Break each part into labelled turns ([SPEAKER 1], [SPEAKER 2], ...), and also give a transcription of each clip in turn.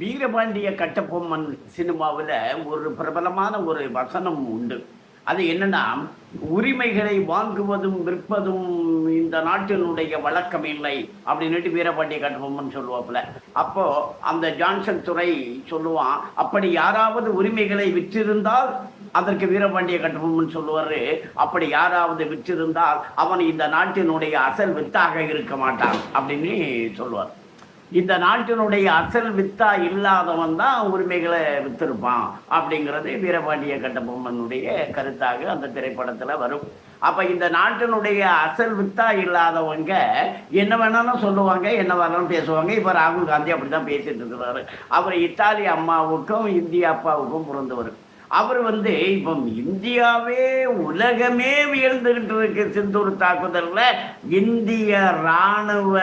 [SPEAKER 1] வீரபாண்டிய கட்டபொம்மன் சினிமாவில் ஒரு பிரபலமான ஒரு வசனம் உண்டு. அது என்னன்னா உரிமைகளை வாங்குவதும் விற்பதும் இந்த நாட்டினுடைய வழக்கம் இல்லை அப்படின்னுட்டு வீரபாண்டிய கட்டபொம்மன் சொல்லுவாப்புல. அப்போ அந்த ஜான்சன் துறை சொல்லுவான் அப்படி யாராவது உரிமைகளை விற்றிருந்தால் அதற்கு வீரபாண்டிய கட்டபொம்மன் சொல்லுவாரு அப்படி யாராவது விற்றிருந்தால் அவன் இந்த நாட்டினுடைய அசல் வித்தாக இருக்க மாட்டான் அப்படின்னு சொல்லுவார். இந்த நாட்டினுடைய அசல் வித்தா இல்லாதவன் தான் உரிமைகளை வித்திருப்பான் அப்படிங்கிறது வீரபாண்டிய கட்டபொம்மனுடைய கருத்தாக அந்த திரைப்படத்தில் வரும். அப்போ இந்த நாட்டினுடைய அசல் வித்தா இல்லாதவங்க என்ன வேணாலும் சொல்லுவாங்க என்ன வேணாலும் பேசுவாங்க. இப்போ ராகுல் காந்தி அப்படி தான் பேசிட்டு இருக்கிறாரு. அவர் இத்தாலி அம்மாவுக்கும் இந்திய அப்பாவுக்கும் பிறந்தவர் அவர் வந்து இப்போ இந்தியாவே உலகமே வியழ்ந்துகிட்டு இருக்கு சிந்தூர் தாக்குதலில். இந்திய இராணுவ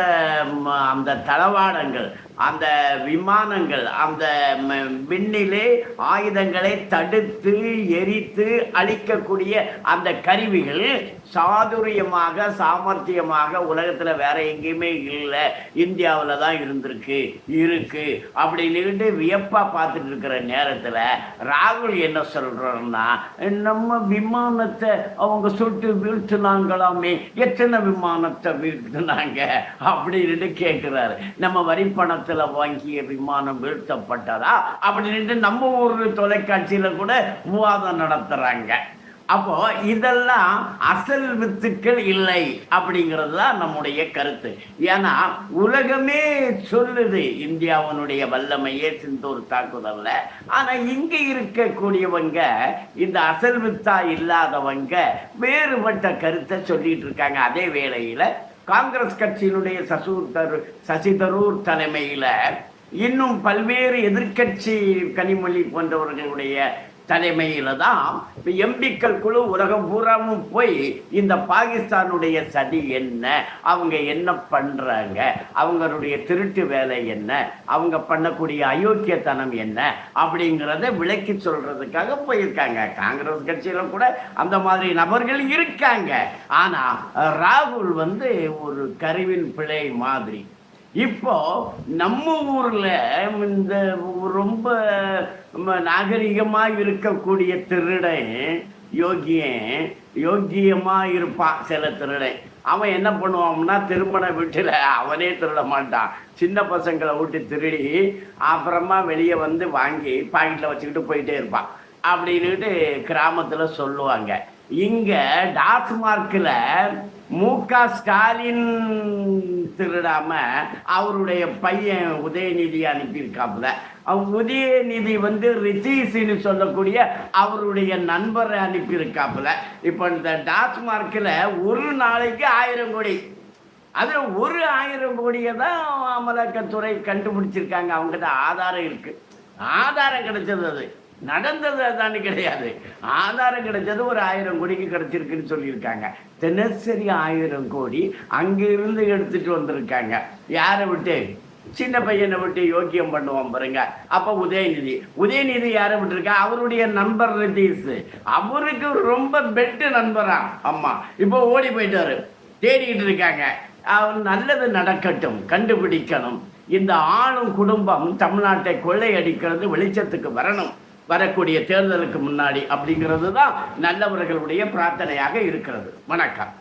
[SPEAKER 1] ம, அந்த தளவாடங்கள் அந்த விமானங்கள் அந்த ம- விண்ணிலே ஆயுதங்களை தடுத்து எரித்து அழிக்கக்கூடிய அந்த கருவிகள் சாதுரியமாக சாமர்த்தியமாக உலகத்தில் வேற எங்கேயுமே இல்லை. இந்தியாவில் தான் இருந்திருக்கு இருக்கு. அப்படின்னுட்டு வியப்பாக பார்த்துட்டு இருக்கிற நேரத்தில் ராகுல் என்ன சொல்கிறோன்னா நம்ம விமானத்தை அவங்க சுட்டு வீழ்த்தினாங்களாமே எத்தனை விமானத்தை வீழ்த்தினாங்க? அப்படின்ட்டு கேட்குறாரு நம்ம வரி பணத்தில் வாங்கிய விமானம் வீழ்த்தப்பட்டதா? அப்படின்ட்டு நம்ம ஊர் தொலைக்காட்சியில் கூட விவாதம் நடத்துகிறாங்க அப்போ இதெல்லாம் அசல் வித்துக்கள் இல்லை அப்படிங்கிறது தான் நம்முடைய கருத்து. ஏன்னா உலகமே சொல்லுது இந்தியாவினுடைய வல்லமையே சிந்தூர் தாக்குதல்ல. ஆனா இங்க இருக்கக்கூடியவங்க இந்த அசல் வித்தா இல்லாதவங்க வேறுபட்ட கருத்தை சொல்லிட்டு இருக்காங்க. அதே வேளையில காங்கிரஸ் கட்சியினுடைய சசூர் தரு சசி தரூர் தலைமையில் இன்னும் பல்வேறு எதிர்க்கட்சி கனிமொழி போன்றவர்களுடைய தலைமையில் தான் எம்பிக்கள் குழு உலகம் பூராவும் போய் இந்த பாகிஸ்தானுடைய சதி என்ன? அவங்க என்ன பண்ணுறாங்க அவங்களுடைய திருட்டு வேலை என்ன? அவங்க பண்ணக்கூடிய அயோக்கியத்தனம் என்ன? அப்படிங்கிறத விளக்கி சொல்கிறதுக்காக போயிருக்காங்க. காங்கிரஸ் கட்சியில் கூட அந்த மாதிரி நபர்கள் இருக்காங்க. ஆனால் ராகுல் வந்து ஒரு கருவின் பிழை மாதிரி. இப்போ நம்ம ஊரில் இந்த ரொம்ப நாகரிகமாக இருக்கக்கூடிய திருடன் யோகியன் யோக்கியமாக இருப்பான் சில திருடன். அவன் என்ன பண்ணுவான்னா திருமண வீட்டில் அவனே திருட மாட்டான். சின்ன பசங்களை விட்டு திருடி அப்புறமா வெளியே வந்து வாங்கி பாக்கெட்டில் வச்சுக்கிட்டு போயிட்டே இருப்பான். அப்படின்னுட்டு கிராமத்தில் சொல்லுவாங்க. இங்கே டாஸ்மார்க்கில் மு க ஸ்டாலின் திருடாம அவருடைய பையன் உதயநிதி அனுப்பியிருக்காப்புல. உதயநிதி வந்து ரித்தீஸ்னு சொல்லக்கூடிய அவருடைய நண்பரை அனுப்பியிருக்காப்புல. இப்போ இந்த டாஸ்மார்க்கில் ஒரு நாளைக்கு ஆயிரம் கோடி. அதில் ஒரு ஆயிரம் கோடியை தான் அமலாக்கத்துறை கண்டுபிடிச்சிருக்காங்க. அவங்ககிட்ட ஆதாரம் இருக்குது ஆதாரம் கிடைச்சது அது. நடந்தது அதானு கிடையாது. ஆதாரம் கிடைச்சது ஒரு ஆயிரம் கோடிக்கு கிடைச்சிருக்குன்னு சொல்லியிருக்காங்க. தினசரி ஆயிரம் கோடி அங்கிருந்து எடுத்துட்டு வந்திருக்காங்க. யாரை விட்டு? சின்ன பையனை விட்டு யோக்கியம் பண்ணுவான் பாருங்க. அப்போ உதயநிதி. உதயநிதி யாரை விட்டுருக்கா? அவருடைய நண்பர் நிதிஷ். அவருக்கு ரொம்ப பெட்டு நண்பரா. ஆமா. இப்போ ஓடி போயிட்டாரு. தேடிக்கிட்டு இருக்காங்க. அவர் நல்லது நடக்கட்டும். கண்டுபிடிக்கணும். இந்த ஆளும் குடும்பம் தமிழ்நாட்டை கொள்ளையடிக்கிறது வெளிச்சத்துக்கு வரணும். வரக்கூடிய தேர்தலுக்கு முன்னாடி அப்படிங்கிறது தான் நல்லவர்களுடைய பிரார்த்தனையாக இருக்கிறது. வணக்கம்.